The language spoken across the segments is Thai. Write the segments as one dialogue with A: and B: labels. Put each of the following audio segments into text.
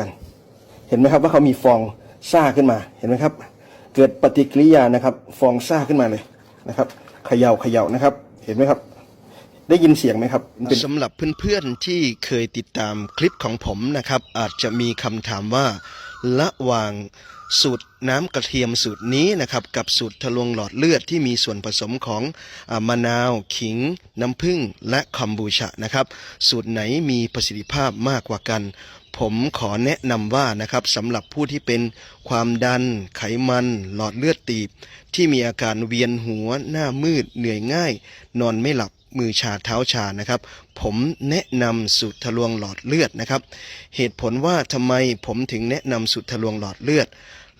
A: กัน เห็นไหมครับว่าเขามีฟองซ่าขึ้นมาเห็นไหมครับ เกิดปฏิกิริยานะครับ ฟองซ่าขึ้นมาเลยนะครับเขย่าเขย่านะครับ เห็นไหมครับ ได้ยินเสียงไหมครับ
B: สำหรับเพื่อนๆที่เคยติดตามคลิปของผมนะครับ อาจจะมีคำถามว่าระหว่างสูตรน้ำกระเทียมสูตรนี้นะครับ กับสูตรทะลวงหลอดเลือดที่มีส่วนผสมของอมะนาว ขิง น้ำผึ้งและคอมบูชานะครับ สูตรไหนมีประสิทธิภาพมากกว่ากัน ผมขอแนะนำว่านะครับสำหรับผู้ที่เป็นความดัน ไขมัน หลอดเลือดตีบ ที่มีอาการเวียนหัว หน้ามืด เหนื่อยง่าย นอนไม่หลับมือชาเท้าชานะครับ ผมแนะนำสูตรทะลวงหลอดเลือดนะครับ เหตุผลว่าทำไมผมถึงแนะนำสูตรทะลวงหลอดเลือด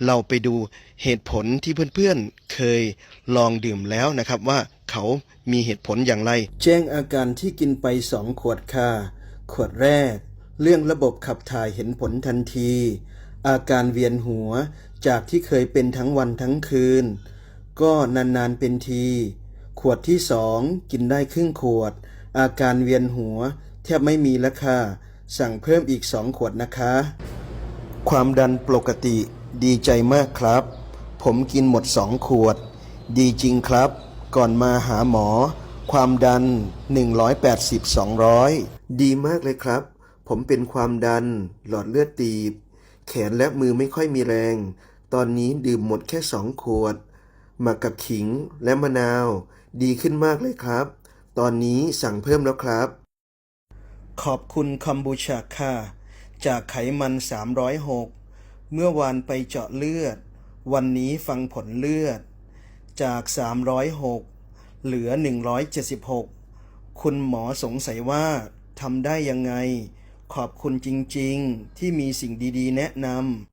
B: เราไปดูเหตุผลที่เพื่อนๆ เคยลองดื่มแล้วนะครับว่าเขามีเหตุผลอย่างไร
A: แจ้งอาการที่กินไปสองขวดค่ะ ขวดแรก เรื่องระบบขับถ่ายเห็นผลทันที อาการเวียนหัวจากที่เคยเป็นทั้งวันทั้งคืน ก็นานๆเป็นที ขวดที่สองกินได้ครึ่งขวด อาการเวียนหัวแทบไม่มีแล้วค่ะ สั่งเพิ่มอีกสองขวดนะคะ ความดันปกติดีใจมากครับ ผมกินหมดสองขวด ดีจริงครับ ก่อนมาหาหมอ ความดัน 180-200 ดีมากเลยครับ ผมเป็นความดัน หลอดเลือดตีบ แขนและมือไม่ค่อยมีแรง ตอนนี้ดื่มหมดแค่สองขวด หมักกับขิงและมะนาว ดีขึ้นมากเลยครับ ตอนนี้สั่งเพิ่มแล้วครับ ขอบคุณคอมบูชาค่ะ จากไขมัน 306 เมื่อวานไปเจาะเลือด วันนี้ฟังผลเลือด จาก 306 เหลือ 176 คุณหมอสงสัยว่าทำได้ยังไง ขอบคุณจริงๆ ที่มีสิ่งดีๆ แนะนำ